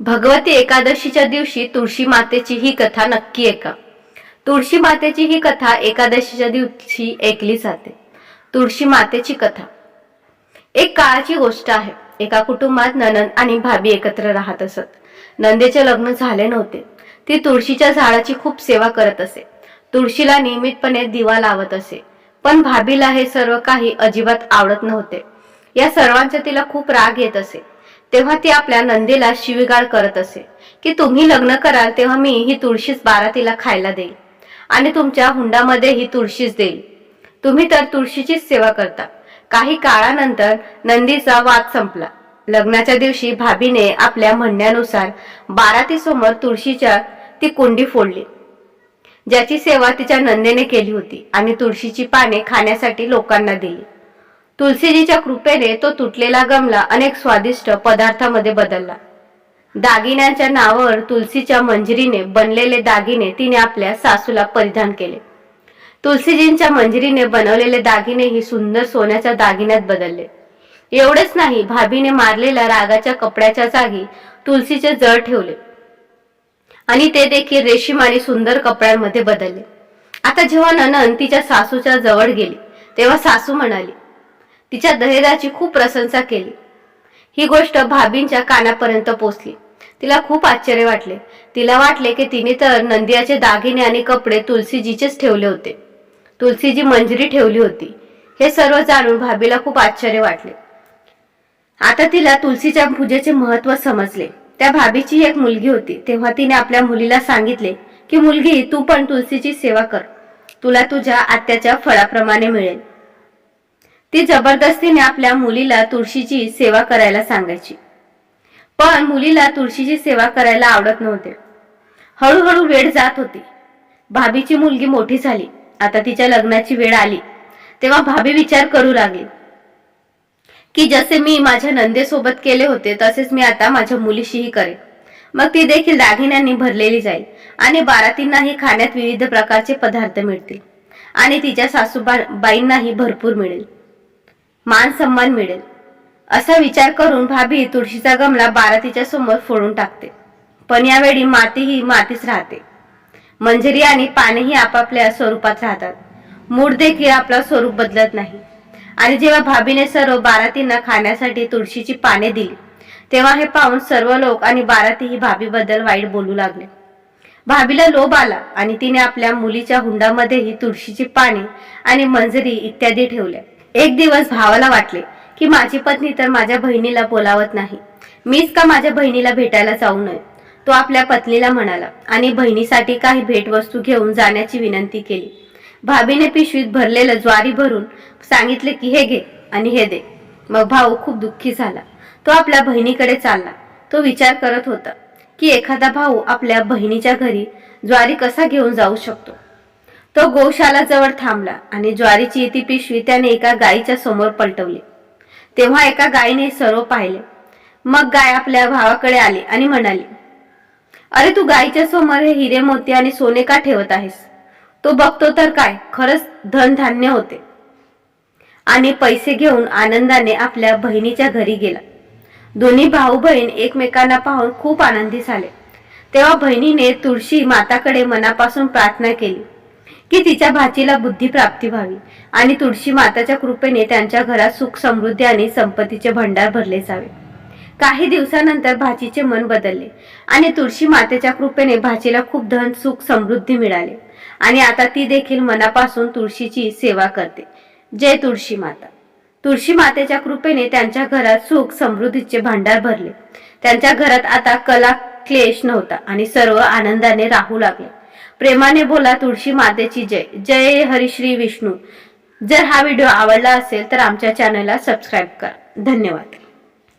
भगवती एकादशीच्या दिवशी तुळशी मातेची ही कथा नक्की ऐका. तुळशी मातेची ही कथा एकादशीच्या दिवशी ऐकली जाते. तुळशी मातेची कथा. एक काळाची गोष्ट आहे. एका कुटुंबात ननंद आणि भाभी एकत्र राहत असत. नंदेचे लग्न झाले नव्हते. ती तुळशीच्या झाडाची खूप सेवा करत असे. तुळशीला नियमितपणे दिवा लावत असे. पण भाभीला हे सर्व काही अजिबात आवडत नव्हते. या सर्वांचा तिला खूप राग येत असे. तेव्हा ती आपल्या नंदीला शिवीगाळ करत असे. की तुम्ही लग्न कराल तेव्हा मी ही तुळशीच बारातीला खायला देईल आणि तुमच्या हुंडामध्ये ही तुळशीच देईल तुम्ही तर तुळशीचीच सेवा करता. काही काळानंतर नंदीचा वाद संपला. लग्नाच्या दिवशी भाभीने आपल्या म्हणण्यानुसार बारातीसमोर तुळशीच्या ती कुंडी फोडली. ज्याची सेवा तिच्या नंदेने केली होती आणि तुळशीची पाने खाण्यासाठी लोकांना दिली. तुलसीजीच्या कृपेने तो तुटलेला गमला अनेक स्वादिष्ट पदार्थामध्ये बदलला. दागिन्यांच्या नावावर तुलसीच्या मंजरीने बनलेले दागिने तिने आपल्या सासूला परिधान केले. तुलसीजींच्या मंजरीने बनवलेले दागिने ही सुंदर सोन्याच्या दागिन्यात बदलले. एवढेच नाही भाभीने मारलेल्या रागाच्या कपड्याच्या जागी तुलसीचे जळ ठेवले. आणि ते देखील रेशीम आणि सुंदर कपड्यांमध्ये बदलले. आता जेव्हा ननन तिच्या सासूच्या जवळ गेली तेव्हा सासू म्हणाली तिच्या दहेजाची खूप प्रशंसा केली. ही गोष्ट भाभींच्या कानापर्यंत पोचली. तिला खूप आश्चर्य वाटले. तिला वाटले की तिने तर नंदियाचे दागिने आणि कपडे तुलसीजीचेच ठेवले होते. तुलसीजी मंजरी ठेवली होती. हे सर्व जाणून भाभीला खूप आश्चर्य वाटले. आता तिला तुलसीच्या पूजेचे महत्त्व समजले. त्या भाभीची एक मुलगी होती. तेव्हा तिने आपल्या मुलीला सांगितले की मुलगी तू पण तुलसीची सेवा कर. तुला तुझ्या आत्याच्या फळाप्रमाणे मिळेल. ती जबरदस्तीने आपल्या मुलीला तुळशीची सेवा करायला सांगायची. पण मुलीला तुळशीची सेवा करायला आवडत नव्हते. हळूहळू वेळ जात होती. भाभीची मुलगी मोठी झाली. आता तिच्या लग्नाची वेळ आली. तेव्हा भाभी विचार करू लागली. की जसे मी माझ्या नंदेसोबत केले होते तसेच मी आता माझ्या मुलीशीही करेन. मग ती देखील दागिन्यांनी भरलेली जाईल आणि बारातींनाही खाण्यात विविध प्रकारचे पदार्थ मिळतील आणि तिच्या सासूबाईंनाही भरपूर मिळेल. मान सन्मान मिळेल. असा विचार करून भाभी तुळशीचा गमला बारातीच्या समोर फोडून टाकते. पण यावेळी माती ही मातीच राहते. मंजरी आणि पानेही आपापल्या स्वरूपात राहतात. मूड देखील आपला स्वरूप बदलत नाही. आणि जेव्हा भाभीने सर्व बारातींना खाण्यासाठी तुळशीची पाने दिली तेव्हा हे पाहून सर्व लोक आणि बाराती ही भाभीबद्दल वाईट बोलू लागले. भाभीला लोभ आला आणि तिने आपल्या मुलीच्या हुंडामध्येही तुळशीची पाने आणि मंजरी इत्यादी ठेवल्या. एक दिवस भावाला वाटले की माझी पत्नी तर माझ्या बहिणीला बोलावत नाही. मीच का माझ्या बहिणीला भेटायला जाऊ नये? तो आपल्या पत्नीला म्हणाला आणि बहिणीसाठी काही भेटवस्तू घेऊन जाण्याची विनंती केली. भाभीने पिशवीत भरलेलं ज्वारी भरून सांगितले की हे घे आणि हे दे. मग भाऊ खूप दुःखी झाला. तो आपल्या बहिणीकडे चालला. तो विचार करत होता की एखादा भाऊ आपल्या बहिणीच्या घरी ज्वारी कसा घेऊन जाऊ शकतो? तो गोशाला जवळ थांबला आणि ज्वारीची ती पिशवी त्याने एका गायीच्या समोर पलटवली. तेव्हा एका गायीने सर्व पाहिले. मग गाय आपल्या भावाकडे आली आणि म्हणाली अरे तू गायीच्या समोर हे हिरे मोती आणि सोने का ठेवत आहेस? तो बघतो तर काय खरंच धनधान्य होते. आणि पैसे घेऊन आनंदाने आपल्या बहिणीच्या घरी गेला. दोन्ही भाऊ बहीण एकमेकांना पाहून खूप आनंदी झाले. तेव्हा बहिणीने तुळशी माताकडे मनापासून प्रार्थना केली. की तिच्या भाचीला बुद्धी प्राप्ती व्हावी. आणि तुळशी माताच्या कृपेने त्यांच्या घरात सुख समृद्धी आणि संपत्तीचे भंडार भरले जावे. काही दिवसानंतर भाचीचे मन बदलले आणि तुळशी मातेच्या कृपेने भाचीला खूप धन सुख समृद्धी मिळाले. आणि आता ती देखील मनापासून तुळशीची सेवा करते. जय तुळशी माता. तुळशी मातेच्या कृपेने त्यांच्या घरात सुख समृद्धीचे भांडार भरले. त्यांच्या घरात आता कला क्लेश नव्हता आणि सर्व आनंदाने राहू लागले. प्रेमाने बोला तुळशी मातेची जय. जय हरिश्री विष्णू. जर हा व्हिडिओ आवडला असेल तर आमच्या चॅनलला सबस्क्राईब करा. धन्यवाद.